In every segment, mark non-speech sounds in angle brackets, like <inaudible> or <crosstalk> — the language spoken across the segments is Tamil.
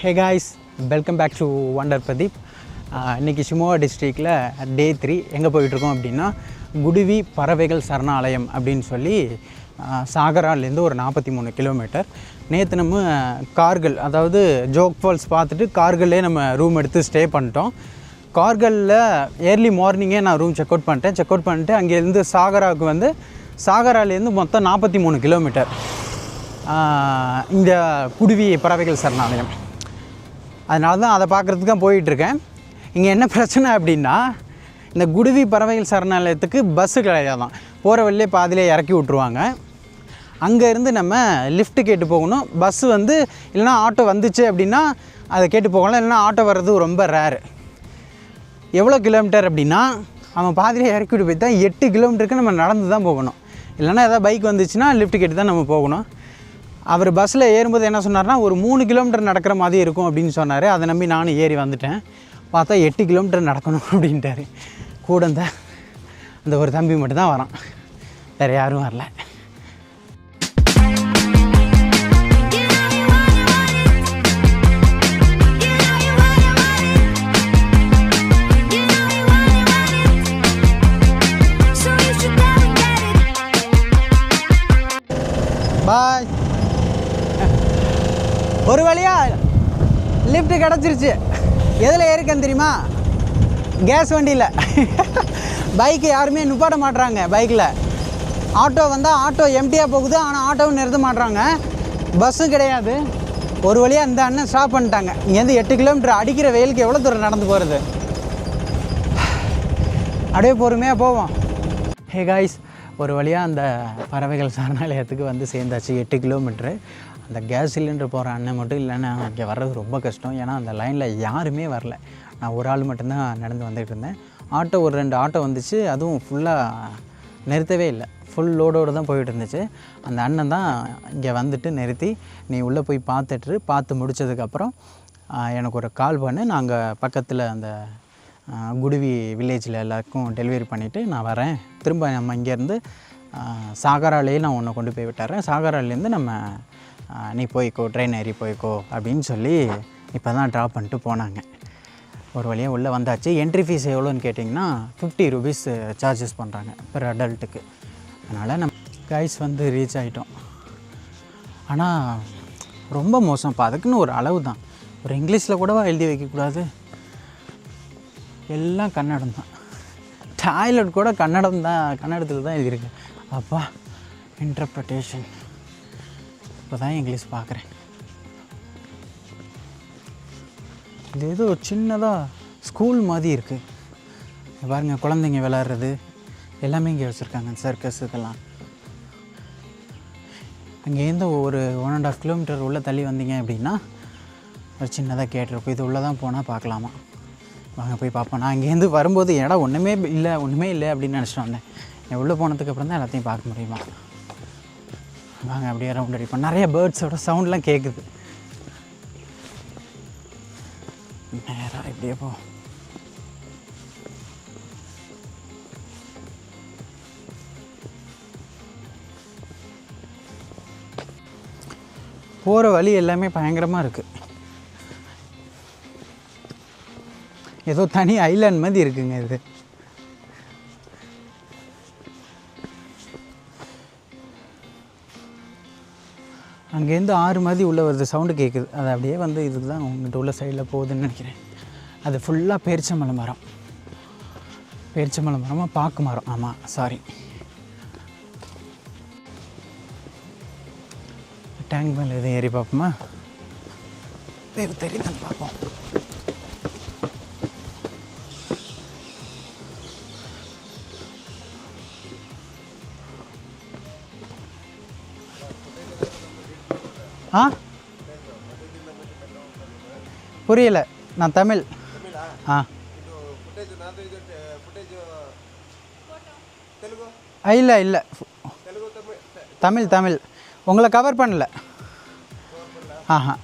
Hey guys welcome back to wonder Pradeep இன்றைக்கி சிமோகா டிஸ்ட்ரிக்டில் டே த்ரீ எங்கே போயிட்டுருக்கோம் அப்படின்னா குடுவி பறவைகள் சரணாலயம் அப்படின்னு சொல்லி சாகராலேருந்து ஒரு நாற்பத்தி மூணு கிலோமீட்டர் நேற்று நம்ம கார்கள் அதாவது ஜோக் ஃபால்ஸ் பார்த்துட்டு கார்கல்லே நம்ம ரூம் எடுத்து ஸ்டே பண்ணிட்டோம். கார்கலில் ஏர்லி மார்னிங்கே நான் ரூம் செக் அவுட் பண்ணிட்டேன். செக் அவுட் பண்ணிட்டு அங்கேருந்து சாகராவுக்கு வந்து சாகராலேருந்து மொத்தம் நாற்பத்தி மூணு கிலோமீட்டர் இந்த குடுவி பறவைகள் சரணாலயம். அதனால தான் அதை பார்க்குறதுக்கு தான் போயிட்டுருக்கேன். இங்கே என்ன பிரச்சனை அப்படின்னா இந்த குடுவி பறவைகள் சரணாலயத்துக்கு பஸ்ஸு கிடையாது தான். போகிற வழியிலே பாதியிலே இறக்கி விட்ருவாங்க அங்கேருந்து நம்ம லிஃப்ட்டு கேட்டு போகணும். பஸ்ஸு வந்து இல்லைனா ஆட்டோ வந்துச்சு அப்படின்னா அதை கேட்டு போகலாம். இல்லைனா ஆட்டோ வர்றது ரொம்ப ரேரு எவ்வளோ கிலோமீட்டர் அப்படின்னா அவன் பாதியிலே இறக்கி விட்டு போய் தான் எட்டு கிலோமீட்டருக்கு நம்ம நடந்து தான் போகணும். இல்லைனா ஏதாவது பைக் வந்துச்சுன்னா லிஃப்ட் கேட்டு தான் நம்ம போகணும். அவர் பஸ்ஸில் ஏறும்போது என்ன சொன்னார்னா ஒரு மூணு கிலோமீட்டர் நடக்கிற மாதிரி இருக்கும் அப்படின்னு சொன்னார். அதை நம்பி நானும் ஏறி வந்துட்டேன். பார்த்தா எட்டு கிலோமீட்டர் நடக்கணும் <laughs> அப்படின்ட்டாரு. கூட இந்த அந்த ஒரு தம்பி மட்டும்தான் வரான். வேறு யாரும் வரல. பாய் ஒரு வழியாக லிஃப்ட் கிடச்சிருச்சு. எதில் ஏறிக்கன்னு தெரியுமா? கேஸ் வண்டியில். பைக்கு யாருமே நிப்பாட்ட மாட்றாங்க பைக்கில் ஆட்டோ வந்தால் ஆட்டோ எம்டியாக போகுது ஆனால் ஆட்டோவும் நிறுத்த மாட்றாங்க. பஸ்ஸும் கிடையாது. ஒரு வழியாக இந்த அண்ணன் ஸ்டாப் பண்ணிட்டாங்க. இங்கேருந்து எட்டு கிலோமீட்டர் அடிக்கிற வெயிலுக்கு எவ்வளோ தூரம் நடந்து போகிறது அப்படியே பொறுமையாக போவோம். ஹே காய்ஸ் ஒரு வழியாக அந்த பறவைகள் சரணாலயத்துக்கு வந்து சேர்ந்தாச்சு. எட்டு கிலோமீட்ரு அந்த கேஸ் சிலிண்டர் போகிற அண்ணன் மட்டும் இல்லைன்னா இங்கே வர்றது ரொம்ப கஷ்டம். ஏன்னா அந்த லைனில் யாருமே வரல. நான் ஒரு ஆள் மட்டும்தான் நடந்து வந்துகிட்டு இருந்தேன். ஆட்டோ ஒரு ரெண்டு ஆட்டோ வந்துச்சு. அதுவும் ஃபுல்லாக நிறுத்தவே இல்லை. ஃபுல் லோடோடு தான் போயிட்டு இருந்துச்சு. அந்த அண்ணன் தான் இங்கே வந்துட்டு நிறுத்தி நீ உள்ளே போய் பார்த்துட்டு பார்த்து முடிச்சதுக்கப்புறம் எனக்கு ஒரு கால் பண்ணு. நாங்கள் பக்கத்தில் அந்த குடுவி வில்லேஜில் எல்லாருக்கும் டெலிவரி பண்ணிவிட்டு நான் வரேன். திரும்ப நம்ம இங்கேருந்து சாகராலேயே நான் உன்னை கொண்டு போய் விட்டுறேன். சாகராலேருந்து நம்ம நீ போய்க்கோ ட்ரெயின் ஏறி போய்க்கோ அப்படின்னு சொல்லி இப்போ தான் ட்ராப் பண்ணிட்டு போனாங்க. ஒரு வழியாக உள்ளே வந்தாச்சு. என்ட்ரி ஃபீஸ் எவ்வளோன்னு கேட்டிங்கன்னா ஃபிஃப்டி ருபீஸ் சார்ஜஸ் பண்ணுறாங்க பெர் அடல்ட்டுக்கு அதனால் நம்ம கைஸ் வந்து ரீச் ஆகிட்டோம் ஆனால் ரொம்ப மோசம்ப்பா. அதுக்குன்னு ஒரு அளவு தான். ஒரு இங்கிலீஷில் கூடவா எழுதி வைக்கக்கூடாது? எல்லாம் கன்னடம் தான். டாய்லெட் கூட கன்னடம் தான் கன்னடத்தில் தான் எழுதியிருக்கு. அப்பா இன்டர்பிரட்டேஷன் இப்போ தான் இங்கிலீஷ் பார்க்குறேன் இது ஏதோ சின்னதாக ஸ்கூல் மாதிரி இருக்குது பாருங்கள் குழந்தைங்க விளாட்றது எல்லாமே இங்கே வச்சுருக்காங்க சர்க்கஸ் இதெல்லாம். அங்கேருந்து ஒரு ஒன் அண்ட் ஆஃப் கிலோமீட்டர் உள்ளே தள்ளி வந்தீங்க அப்படின்னா ஒரு சின்னதாக கேட்டிருக்கும். இது உள்ளே தான் போனால் பார்க்கலாமா? வாங்க போய் பார்ப்போம். நான் இங்கேருந்து வரும்போது இடம் ஒன்றுமே இல்லை ஒன்றுமே இல்லை அப்படின்னு நினச்சிட்டு வந்தேன். உள்ளே போனதுக்கு அப்புறம் தான் எல்லாத்தையும் பார்க்க முடியுமா? வாங்க அப்படியே ரவுண்ட் அடிப்போம். நிறைய பேர்ட்ஸோட சவுண்ட்லாம் கேட்குது நேராக இப்படியே போ. போகிற வழி எல்லாமே பயங்கரமாக இருக்குது ஏதோ தனி ஐலாண்ட் மாதிரி இருக்குங்க இது. அங்கேருந்து ஆறு மாதிரி உள்ளே வருது சவுண்டு கேட்குது அது அப்படியே வந்து இதுக்கு தான் உங்கள்கிட்ட உள்ள சைடில் போகுதுன்னு நினைக்கிறேன். அது ஃபுல்லாக பேரிச்சம்பழ மரம். பேரிச்சம்பழ மரமாக பாக்கு மரம். ஆமாம் சாரி டேங்க் மேலே எதுவும் ஏறி பார்ப்போமா? தெரியுது பார்ப்போம். ஆ? புரியல. நான் தமிழ். ஆ. இல்லை இல்லை. தமிழ் தமிழ் உங்களை கவர் பண்ணல. ஆஹா.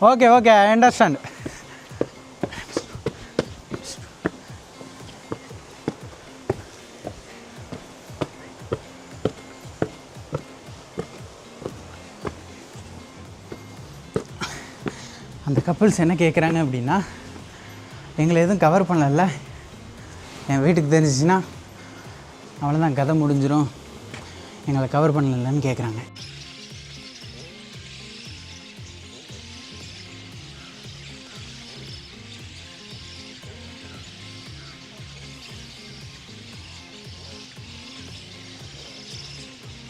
ஓகே ஓகே ஐ அண்டர்ஸ்டாண்ட் அந்த கப்பல்ஸ் என்ன கேட்குறாங்க அப்படின்னா எங்களை எதுவும் கவர் பண்ணல என் வீட்டுக்கு தெரிஞ்சிச்சுன்னா அவ்வளோதான் கதை முடிஞ்சிடும் எங்களை கவர் பண்ணலன்னு கேட்குறாங்க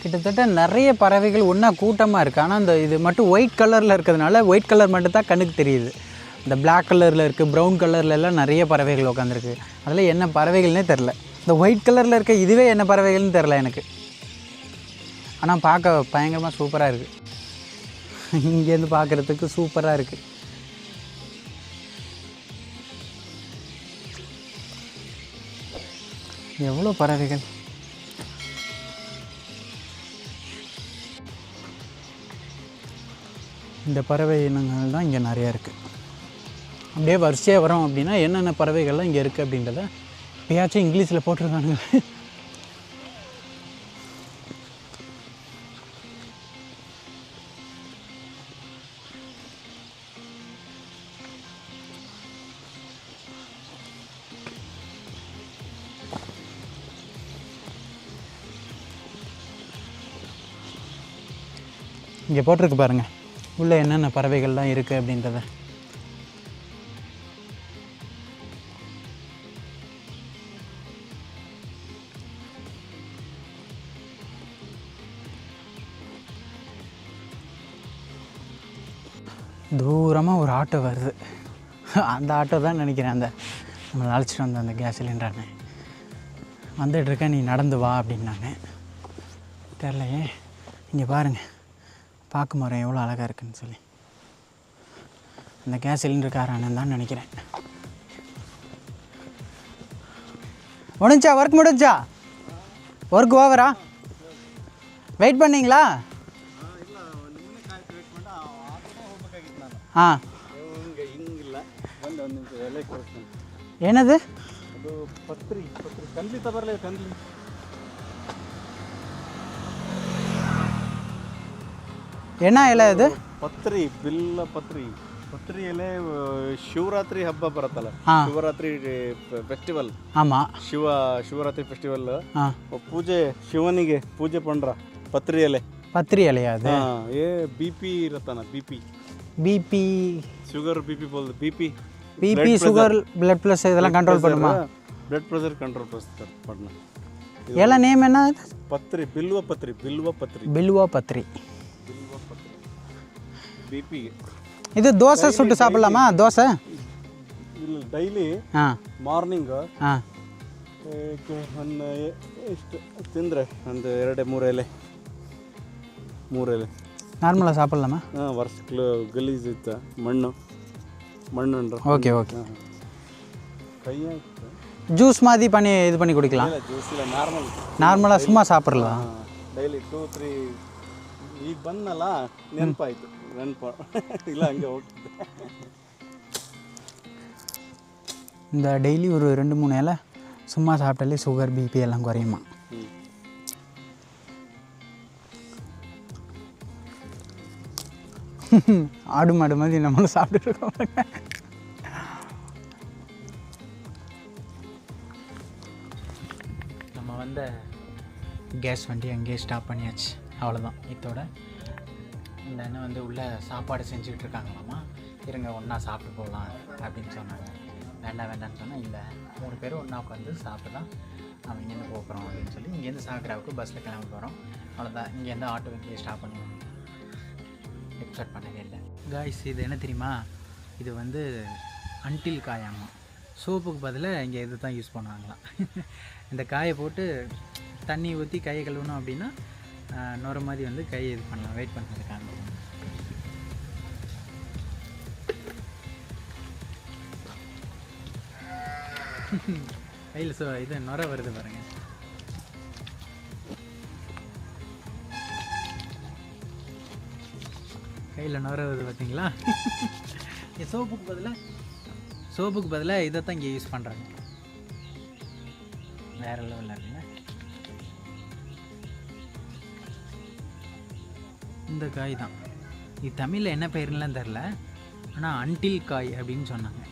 கிட்டத்தட்ட நிறைய பறவைகள் ஒன்றா கூட்டமாக இருக்குது ஆனால் அந்த இது மட்டும் ஒயிட் கலரில் இருக்கிறதுனால ஒயிட் கலர் மட்டும் தான் கண்ணுக்கு தெரியுது. இந்த பிளாக் கலரில் இருக்குது ப்ரௌன் கலரில் எல்லாம் நிறைய பறவைகள் உட்காந்துருக்கு அதில் என்ன பறவைகள்னே தெரில இந்த ஒயிட் கலரில் இருக்க இதுவே என்ன பறவைகள்னு தெரில எனக்கு. ஆனால் பார்க்க பயங்கரமாக சூப்பராக இருக்குது இங்கேருந்து பார்க்குறதுக்கு சூப்பராக இருக்குது எவ்வளோ பறவைகள்? இந்த பறவை இனங்கள் தான் இங்கே நிறையா இருக்குது அப்படியே வரிசையாக வரோம் அப்படின்னா என்னென்ன பறவைகள்லாம் இங்கே இருக்குது அப்படின்றத இப்போயாச்சும் இங்கிலீஷில் போட்டிருக்கானுங்க. இங்கே போட்டிருக்கு பாருங்கள் உள்ளே என்னென்ன பறவைகள்லாம் இருக்குது அப்படின்றத. தூரமாக ஒரு ஆட்டோ வருது. அந்த ஆட்டோ தான் நினைக்கிறேன் அந்த நம்மளை அழைச்சிட்டு வந்த அந்த கேஸ் சிலிண்டர்னு. வந்துட்டு நீ நடந்து வா அப்படின்னாங்க. தெரிலையே இங்கே பாருங்கள் பார்க்க மரம் எவ்வளோ அழகாக இருக்குன்னு சொல்லி அந்த கேஸ் சிலிண்டர்காரன் தான் நினைக்கிறேன் முடிஞ்சா ஒர்க் முடிஞ்சா ஒர்க் ஓவரா வெயிட் பண்ணீங்களா ஆ ಹಿಂಗೆ ಹಿಂಗಿಲ್ಲ ಬಂದು ಒಂದು ನಿಮಿಷ ಎಲೆ ಕೊಡ್ತೀನಿ என்னது ಅದು ಪತ್ರಿ ಪತ್ರಿ ಕಂದ್ಲಿ ತಬರ್ಲಿ ಕಂದ್ಲಿ என்ன இலை இது ಪತ್ರಿ ಬಿಲ್ಲ ಪತ್ರಿ ಪತ್ರಿ ಎಲೆ ಆ, ಶಿವರಾತ್ರಿ ಹಬ್ಬ ಬರುತ್ತಲ್ಲ ಹಾ. ಶಿವರಾತ್ರಿ ಫೆಸ್ಟಿವಲ್ ஆமாம் ಶಿವ ಶಿವರಾತ್ರಿ ಫೆಸ್ಟಿವಲ್ ஆ ಪೂಜೆ ಶಿವನಿಗೆ ಪೂಜೆ ಪಂಡ್ರ ಪತ್ರಿ ಎಲೆ பத்திரி இலையா அது ಹಾ ಏ B P ಇರತ್ತಾನ B P BP sugar B P ಬೋಲ್ B P BP sugar blood plus இதெல்லாம் கண்ட்ரோல் பண்ணுமா ಬ್ಲಡ್ ಪ್ರೆಷರ್ ಕಂಟ್ರೋಲ್ ಪಡ್ನ இலை நேம் என்ன ಪತ್ರಿ ಬಿಲ್ವ ಪತ್ರಿ ಬಿಲ್ವ ಪತ್ರಿ பில்வா பத்திரி ಬಿಲ್ವ ಪತ್ರಿ ಬಿ ಪಿಗೆ இது தோசை சுட்டு சாப்பிட்லாமா தோசை ಇಲ್ಲಿ ಡೈಲಿ ஆ ಮಾರ್ನಿಂಗ್ ஆ ಒಂದು ಎಷ್ಟು ತಿಂದರೆ ಒಂದು ಎರಡು ಮೂರು ಎಲೆ ಮೂರು ಎಲೆ நார்மலாக சாப்பிட்லாமா ಹಾಂ ವರ್ಷ ಗಲೀಜ್ ಇತ್ತು ಮಣ್ಣು ಮಣ್ಣು ಉಂಡ್ರ ஓகே ஓகே ಕೈ ಆಯ್ತು ஜூஸ் மாதிரி பண்ணி இது பண்ணி குடிக்கலாம் ಇಲ್ಲ ಜ್ಯೂಸ್ ಇಲ್ಲ ನಾರ್ಮಲ್ நார்மலாக சும்மா சாப்பிட்றலாம் ಡೈಲಿ ಟೂ ತ್ರೀ ಈಗ ಬಂದಲ್ಲ ನೆನಪಾಯ್ತು ரன் பண்ண இல்லை அங்கே ஓட்டு இந்த டெய்லி ஒரு ரெண்டு மூணு இலை சும்மா சாப்பிட்டாலே சுகர் பிபி எல்லாம் குறையுமா? ஆடு மாடு மாதிரி நம்மளும் சாப்பிட்டுருக்கோம் நம்ம வந்த கேஸ் வண்டி அங்கேயே ஸ்டாப் பண்ணியாச்சு. அவ்வளோதான் இதோட இந்த அண்ணன் வந்து உள்ளே சாப்பாடு செஞ்சுக்கிட்டு இருக்காங்களாமா இருங்க ஒன்றா சாப்பிட்டு போகலாம் அப்படின்னு சொன்னாங்க. வேண்டாம் வேண்டாம்னு சொன்னால் இல்லை மூணு பேரும் ஒன்றா உட்காந்து சாப்பிட்டு தான் நம்ம இங்கேருந்து போகிறோம் அப்படின்னு சொல்லி இங்கேருந்து சாகராவுக்கு பஸ்ஸில் கிளம்ப போகிறோம் அவ்வளோதான் இங்கேருந்து ஆட்டோ இங்கேயே ஸ்டாப் பண்ணுவோம் எக்ஸ்பெக்ட் பண்ணவே இல்லை. காய்ஸ் இது என்ன தெரியுமா? இது வந்து அன்டில் காயாமா சோப்புக்கு பதிலாக இங்கே இது தான் யூஸ் பண்ணுவாங்களாம். <laughs> இந்த காயை போட்டு தண்ணி ஊற்றி கையை கழுவணும் அப்படின்னா நுர மாதிரி வந்து கை இது பண்ணலாம் வெயிட் பண்ணுறதுக்காக கையில் ஸோ இது நுர வருது பாருங்க. கையில் நுர வருது பார்த்தீங்களா <laughs> இங்கே சோப்புக்கு பதிலாக சோப்புக்கு பதிலாக இதை தான் இங்கே யூஸ் பண்ணுறாங்க வேறு லெவலில் இருக்குங்க இந்த காய் தான். இது தமிழில் என்ன பெயர்லாம் தெரில ஆனால் அன்டில் காய் அப்படின்னு சொன்னாங்க.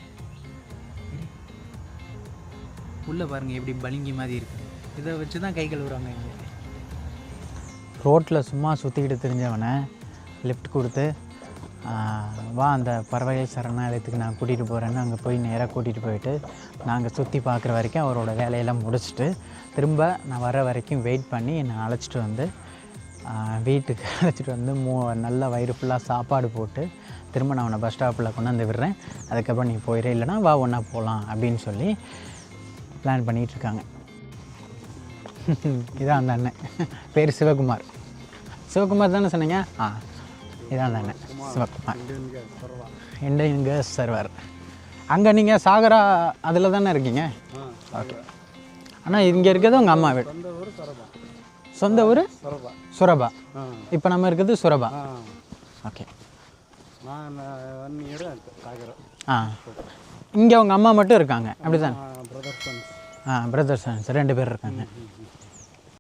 உள்ளே பாருங்கள் எப்படி பளிங்கி மாதிரி இருக்குது இதை வச்சு தான் கை கழுவுறாங்க இங்கே ரோட்டில் சும்மா சுற்றிக்கிட்டு தெரிஞ்சவனை லிஃப்ட் கொடுத்து வா அந்த பறவைகள் சரணாலயத்துக்கு நான் கூட்டிகிட்டு போகிறேன்னு அங்கே போய் நேராக கூட்டிகிட்டு போயிட்டு நாங்கள் சுற்றி பார்க்குற வரைக்கும் அவரோட வேலையெல்லாம் முடிச்சுட்டு திரும்ப நான் வர வரைக்கும் வெயிட் பண்ணி என்னை அழைச்சிட்டு வந்து வீட்டுக்கு <laughs> அழைச்சிட்டு வந்து மூ நல்ல வயிறு ஃபுல்லாக சாப்பாடு போட்டு திரும்ப நான் உன்னை பஸ் ஸ்டாப்பில் கொண்டாந்து விடுறேன். அதுக்கப்புறம் நீ போயிடு இல்லைனா வா ஒன்றா போகலாம் அப்படின்னு சொல்லி பிளான் பண்ணிகிட்டு இருக்காங்க. <laughs> இதான் அந்த அண்ணன். <laughs> பேர் சிவகுமார். சிவகுமார் தானே சொன்னீங்க? ஆ இதான் அந்த அண்ணன். சிவகுமார். Indian gas server. அங்கே நீங்கள் சாகரா அதில் தானே இருக்கீங்க? ஓகே ஆனால் இங்கே இருக்கிறது உங்கள் அம்மா வீடு. சொந்த ஊர்? சரபா. சரபா. இப்போ நம்ம இருக்கிறது சுரபா. ஓகே. நான் ஒன் இயர் சாகரம் ஆ இங்கே உங்கள் அம்மா மட்டும் இருக்காங்க. அப்படி தான் ஆ பிரதர்ஸ் ரெண்டு பேர் இருக்காங்க.